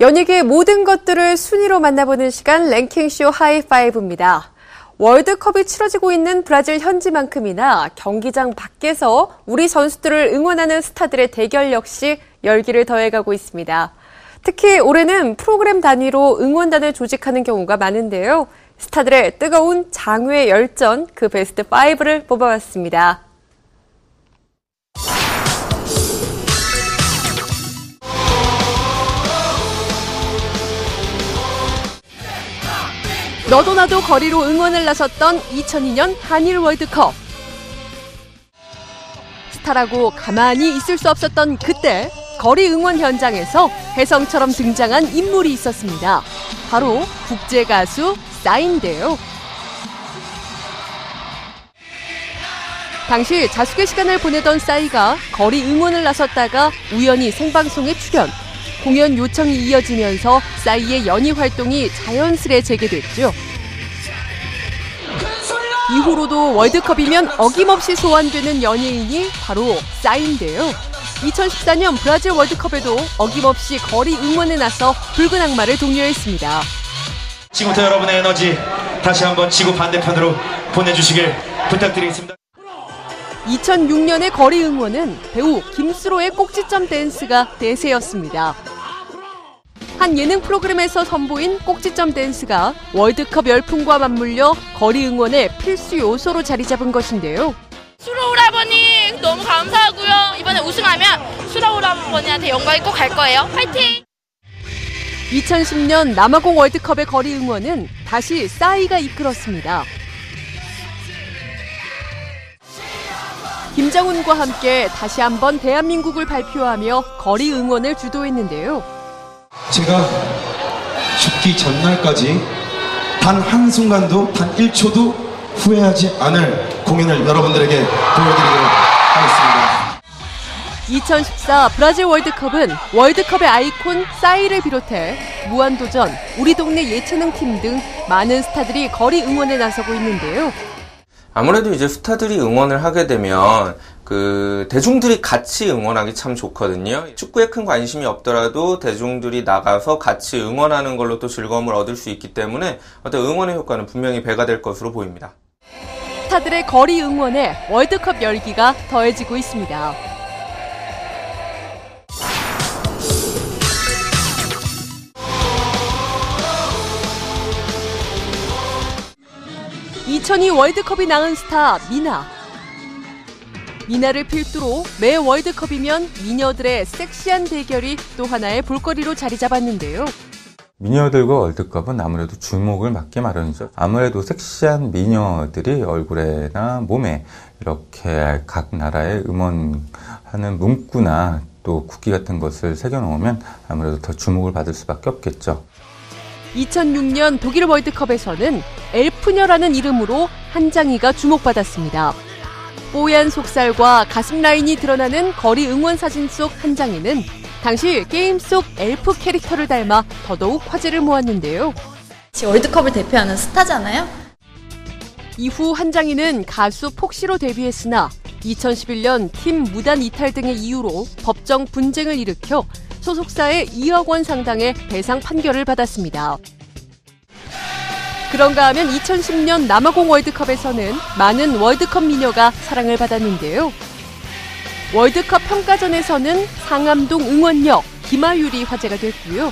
연예계 모든 것들을 순위로 만나보는 시간 랭킹쇼 하이파이브입니다. 월드컵이 치러지고 있는 브라질 현지만큼이나 경기장 밖에서 우리 선수들을 응원하는 스타들의 대결 역시 열기를 더해가고 있습니다. 특히 올해는 프로그램 단위로 응원단을 조직하는 경우가 많은데요. 스타들의 뜨거운 장외 열전 그 베스트 5를 뽑아봤습니다. 너도 나도 거리로 응원을 나섰던 2002년 한일 월드컵. 스타라고 가만히 있을 수 없었던 그때 거리 응원 현장에서 혜성처럼 등장한 인물이 있었습니다. 바로 국제 가수 싸인데요. 당시 자숙의 시간을 보내던 싸이가 거리 응원을 나섰다가 우연히 생방송에 출연. 공연 요청이 이어지면서 싸이의 연희 활동이 자연스레 재개됐죠. 이후로도 월드컵이면 어김없이 소환되는 연예인이 바로 싸인데요. 2014년 브라질 월드컵에도 어김없이 거리 응원에 나서 붉은 악마를 독려했습니다. 지금부터 여러분의 에너지 다시 한번 지구 반대편으로 보내주시길 부탁드리겠습니다. 2006년의 거리 응원은 배우 김수로의 꼭지점 댄스가 대세였습니다. 한 예능 프로그램에서 선보인 꼭지점 댄스가 월드컵 열풍과 맞물려 거리 응원의 필수 요소로 자리 잡은 것인데요. 수로 오라버니 너무 감사하고요. 이번에 우승하면 수로 오라버니한테 영광이 꼭 갈 거예요. 파이팅! 2010년 남아공 월드컵의 거리 응원은 다시 싸이가 이끌었습니다. 김정은과 함께 다시 한번 대한민국을 발표하며 거리 응원을 주도했는데요. 제가 죽기 전날까지 단 한순간도 단 1초도 후회하지 않을 공연을 여러분들에게 보여드리도록 하겠습니다. 2014 브라질 월드컵은 월드컵의 아이콘 싸이를 비롯해 무한도전, 우리 동네 예체능 팀 등 많은 스타들이 거리 응원에 나서고 있는데요. 아무래도 이제 스타들이 응원을 하게 되면 그 대중들이 같이 응원하기 참 좋거든요. 축구에 큰 관심이 없더라도 대중들이 나가서 같이 응원하는 걸로 또 즐거움을 얻을 수 있기 때문에 어떤 응원의 효과는 분명히 배가 될 것으로 보입니다. 스타들의 거리 응원에 월드컵 열기가 더해지고 있습니다. (2002) 월드컵이 낳은 스타 미나 미나를 필두로 매 월드컵이면 미녀들의 섹시한 대결이 또 하나의 볼거리로 자리 잡았는데요. 미녀들과 월드컵은 아무래도 주목을 받기 마련이죠. 아무래도 섹시한 미녀들이 얼굴에나 몸에 이렇게 각 나라의 음원하는 문구나 또 국기 같은 것을 새겨놓으면 아무래도 더 주목을 받을 수밖에 없겠죠. 2006년 독일 월드컵에서는 엘프녀라는 이름으로 한장이가 주목받았습니다. 뽀얀 속살과 가슴 라인이 드러나는 거리 응원 사진 속 한장이는 당시 게임 속 엘프 캐릭터를 닮아 더더욱 화제를 모았는데요. 월드컵을 대표하는 스타잖아요. 이후 한장이는 가수 폭시로 데뷔했으나 2011년 팀 무단 이탈 등의 이유로 법정 분쟁을 일으켜 소속사의 2억 원 상당의 배상 판결을 받았습니다. 그런가 하면 2010년 남아공 월드컵에서는 많은 월드컵 미녀가 사랑을 받았는데요. 월드컵 평가전에서는 상암동 응원역 김아율이 화제가 됐고요.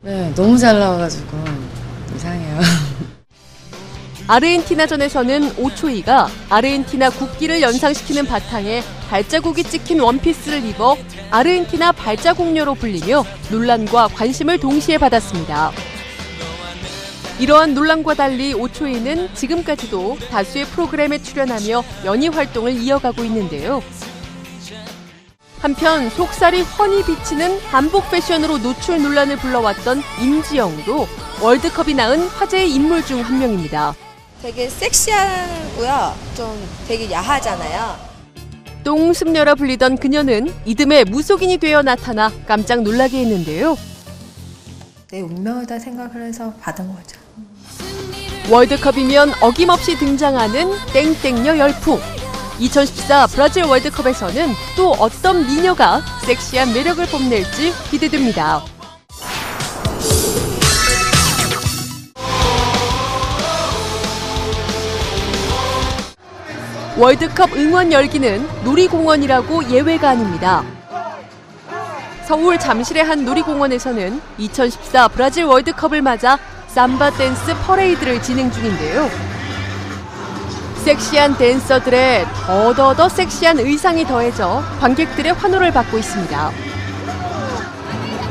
네, 너무 잘 나와가지고 이상해요. 아르헨티나전에서는 오초이가 아르헨티나 국기를 연상시키는 바탕에 발자국이 찍힌 원피스를 입어 아르헨티나 발자국녀로 불리며 논란과 관심을 동시에 받았습니다. 이러한 논란과 달리 오초이는 지금까지도 다수의 프로그램에 출연하며 연희 활동을 이어가고 있는데요. 한편 속살이 훤히 비치는 한복 패션으로 노출 논란을 불러왔던 임지영도 월드컵이 낳은 화제의 인물 중 한 명입니다. 되게 섹시하고요. 좀 되게 야하잖아요. 똥습녀라 불리던 그녀는 이듬해 무속인이 되어 나타나 깜짝 놀라게 했는데요. 내 운명이다 생각을 해서 받은 거죠. 월드컵이면 어김없이 등장하는 땡땡녀 열풍. 2014 브라질 월드컵에서는 또 어떤 미녀가 섹시한 매력을 뽐낼지 기대됩니다. 월드컵 응원 열기는 놀이공원이라고 예외가 아닙니다. 서울 잠실의 한 놀이공원에서는 2014 브라질 월드컵을 맞아 삼바 댄스 퍼레이드를 진행 중인데요. 섹시한 댄서들의 더더더 섹시한 의상이 더해져 관객들의 환호를 받고 있습니다.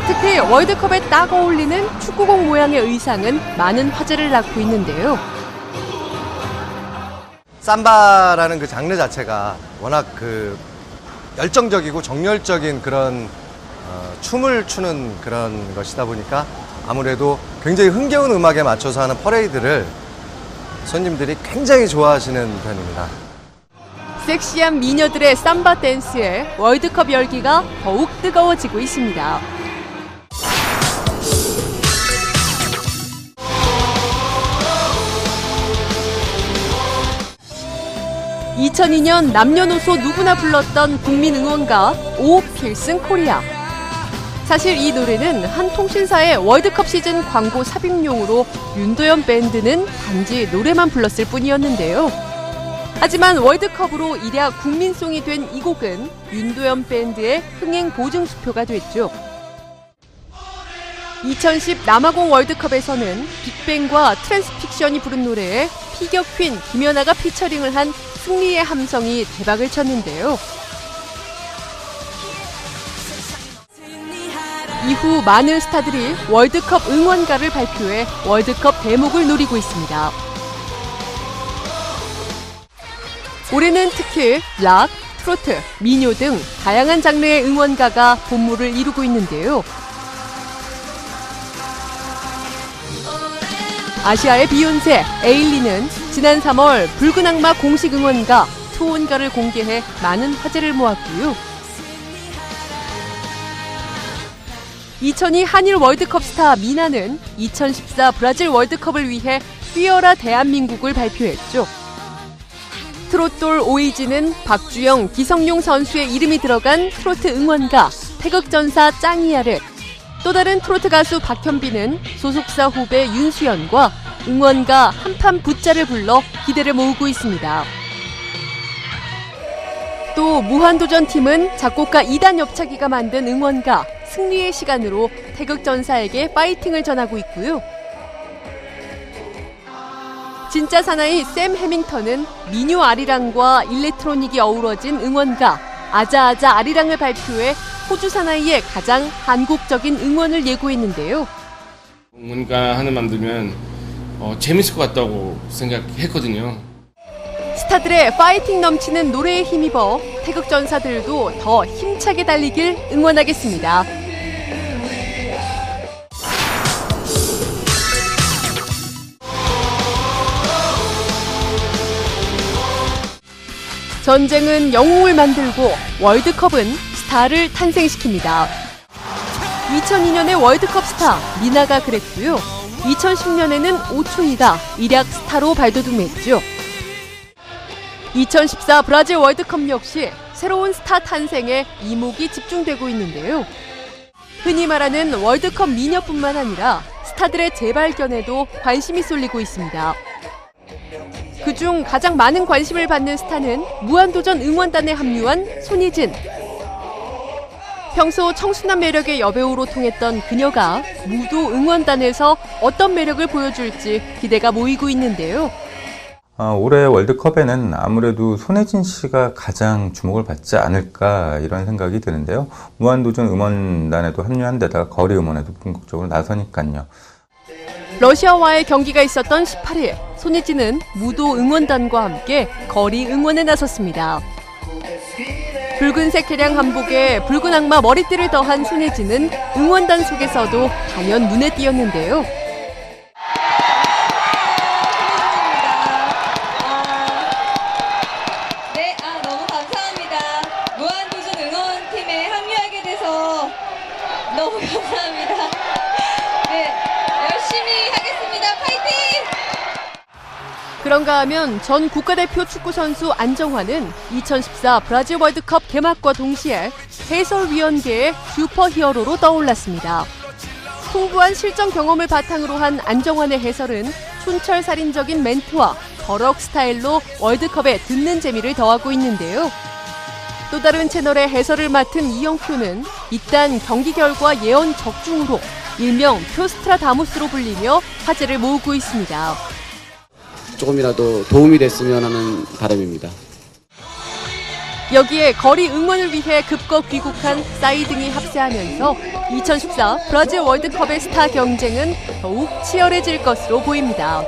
특히 월드컵에 딱 어울리는 축구공 모양의 의상은 많은 화제를 낳고 있는데요. 삼바라는 그 장르 자체가 워낙 그 열정적이고 정열적인 그런 어, 춤을 추는 그런 것이다 보니까 아무래도 굉장히 흥겨운 음악에 맞춰서 하는 퍼레이드를 손님들이 굉장히 좋아하시는 편입니다. 섹시한 미녀들의 삼바 댄스에 월드컵 열기가 더욱 뜨거워지고 있습니다. (2002년) 남녀노소 누구나 불렀던 국민 응원가 오 필승 코리아 사실 이 노래는 한 통신사의 월드컵 시즌 광고 삽입용으로 윤도현 밴드는 단지 노래만 불렀을 뿐이었는데요. 하지만 월드컵으로 이랴 국민송이 된 이 곡은 윤도현 밴드의 흥행 보증 수표가 됐죠. 2010 남아공 월드컵에서는 빅뱅과 트랜스픽션이 부른 노래에 피겨 퀸 김연아가 피처링을 한 승리의 함성이 대박을 쳤는데요. 이후 많은 스타들이 월드컵 응원가를 발표해 월드컵 대목을 노리고 있습니다. 올해는 특히 락, 트로트, 민요 등 다양한 장르의 응원가가 본물을 이루고 있는데요. 아시아의 비욘세, 에일리는 지난 3월 붉은 악마 공식 응원가 투혼가를 공개해 많은 화제를 모았고요. 2002 한일 월드컵 스타 미나는 2014 브라질 월드컵을 위해 뛰어라 대한민국을 발표했죠. 트롯돌 오이지는 박주영, 기성용 선수의 이름이 들어간 트로트 응원가 태극전사 짱이야를 또 다른 트로트 가수 박현빈은 소속사 후배 윤수연과 응원가 한판 붙자를 불러 기대를 모으고 있습니다. 또 무한도전 팀은 작곡가 이단 엽차기가 만든 응원가 승리의 시간으로 태극전사에게 파이팅을 전하고 있고요. 진짜 사나이 샘 해밍턴은 미뉴 아리랑과 일렉트로닉이 어우러진 응원가 아자아자 아리랑을 발표해 호주 사나이의 가장 한국적인 응원을 예고했는데요. 응원가 하나 만들면 어, 재밌을 것 같다고 생각했거든요. 스타들의 파이팅 넘치는 노래에 힘입어 태극 전사들도 더 힘차게 달리길 응원하겠습니다. 전쟁은 영웅을 만들고 월드컵은 스타를 탄생시킵니다. 2002년의 월드컵 스타 미나가 그랬고요. 2010년에는 오초이가 일약 스타로 발돋움했죠. 2014 브라질 월드컵 역시 새로운 스타 탄생에 이목이 집중되고 있는데요. 흔히 말하는 월드컵 미녀뿐만 아니라 스타들의 재발견에도 관심이 쏠리고 있습니다. 그중 가장 많은 관심을 받는 스타는 무한도전 응원단에 합류한 손예진. 평소 청순한 매력의 여배우로 통했던 그녀가 무도 응원단에서 어떤 매력을 보여줄지 기대가 모이고 있는데요. 아, 올해 월드컵에는 아무래도 손혜진 씨가 가장 주목을 받지 않을까 이런 생각이 드는데요. 무한도전 응원단에도 합류한 데다가 거리 응원에도 본격적으로 나서니까요. 러시아와의 경기가 있었던 18일, 손예진은 무도 응원단과 함께 거리 응원에 나섰습니다. 붉은색 개량 한복에 붉은 악마 머리띠를 더한 손예진은 응원단 속에서도 단연 눈에 띄었는데요. 그런가 하면 전 국가대표 축구선수 안정환은 2014 브라질 월드컵 개막과 동시에 해설위원계의 슈퍼 히어로로 떠올랐습니다. 풍부한 실전 경험을 바탕으로 한 안정환의 해설은 촌철살인적인 멘트와 버럭 스타일로 월드컵에 듣는 재미를 더하고 있는데요. 또 다른 채널의 해설을 맡은 이영표는 이딴 경기 결과 예언 적중으로 일명 표스트라다무스로 불리며 화제를 모으고 있습니다. 조금이라도 도움이 됐으면 하는 바람입니다. 여기에 거리 응원을 위해 급거 귀국한 싸이 등이 합세하면서 2014 브라질 월드컵의 스타 경쟁은 더욱 치열해질 것으로 보입니다.